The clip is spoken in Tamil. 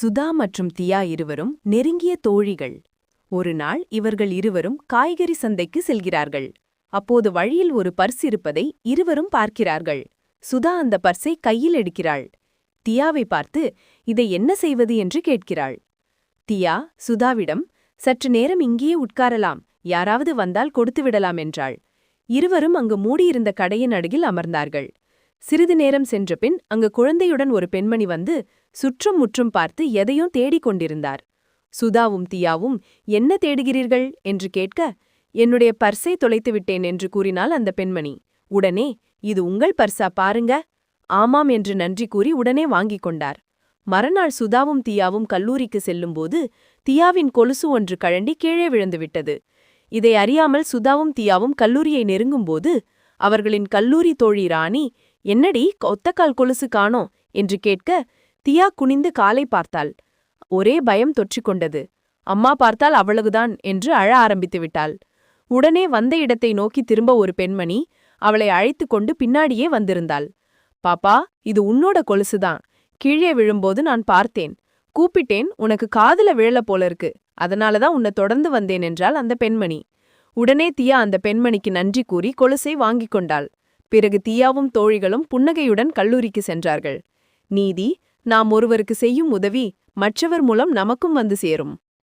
சுதா மற்றும் தியா இருவரும் நெருங்கிய தோழிகள். ஒரு நாள் இவர்கள் இருவரும் காய்கறி சந்தைக்கு செல்கிறார்கள். அப்போது வழியில் ஒரு பர்ஸ் இருப்பதை இருவரும் பார்க்கிறார்கள். சுதா அந்த பர்ஸை கையில் எடுக்கிறாள். தியாவை பார்த்து இதை என்ன செய்வது? என்று கேட்கிறாள். தியா சுதாவிடம் சற்று நேரம் இங்கேயே உட்காரலாம். யாராவது வந்தால் கொடுத்து விடலாம் என்றாள். இருவரும் அங்கு மூடியிருந்த கடையின் அடுகில் அமர்ந்தார்கள். சிறிது நேரம் சென்றபின் அங்கு குழந்தையுடன் ஒரு பெண்மணி வந்து சுற்றும் முற்றும் பார்த்து எதையும் தேடிக் கொண்டிருந்தார். சுதாவும் தியாவும் என்ன தேடுகிறீர்கள்? என்று கேட்க என்னுடைய பர்ஸை தொலைத்து விட்டேன் என்று கூறினாள் அந்த பெண்மணி. உடனே இது உங்கள் பர்ஸா? பாருங்க. ஆமாம் என்று நன்றி கூறி உடனே வாங்கிக் கொண்டார். மறுநாள் சுதாவும் தியாவும் கல்லூரிக்கு செல்லும்போது தியாவின் கொலுசு ஒன்று கழண்டி கீழே விழுந்துவிட்டது இதை அறியாமல் சுதாவும் தியாவும் கல்லூரியை நெருங்கும்போது அவர்களின் கல்லூரி தோழி ராணி என்னடி ஒத்தக்கால் கொலுசு காணோம்? என்று கேட்க தியா குனிந்து காலை பார்த்தாள். ஒரே பயம் தொற்றிக்கொண்டது அம்மா பார்த்தால் அவ்வளவுதான் என்று அழ ஆரம்பித்து விட்டாள். உடனே வந்த இடத்தை நோக்கி திரும்ப ஒரு பெண்மணி அவளை அழைத்து கொண்டு பின்னாடியே வந்திருந்தாள். பாப்பா இது உன்னோட கொலுசுதான். கீழே விழும்போது நான் பார்த்தேன். கூப்பிட்டேன் உனக்கு காதுல விழல போல இருக்கு. அதனாலதான் உன்னை தொடர்ந்து வந்தேன் என்றாள் அந்த பெண்மணி. உடனே தியா அந்த பெண்மணிக்கு நன்றி கூறி கொலுசை வாங்கிக் கொண்டாள். பிறகு தியாவும் தோழிகளும் புன்னகையுடன் கல்லூரிக்கு சென்றார்கள். நீதி நாம் ஒருவருக்கு செய்யும் உதவி மற்றவர் மூலம் நமக்கும் வந்து சேரும்.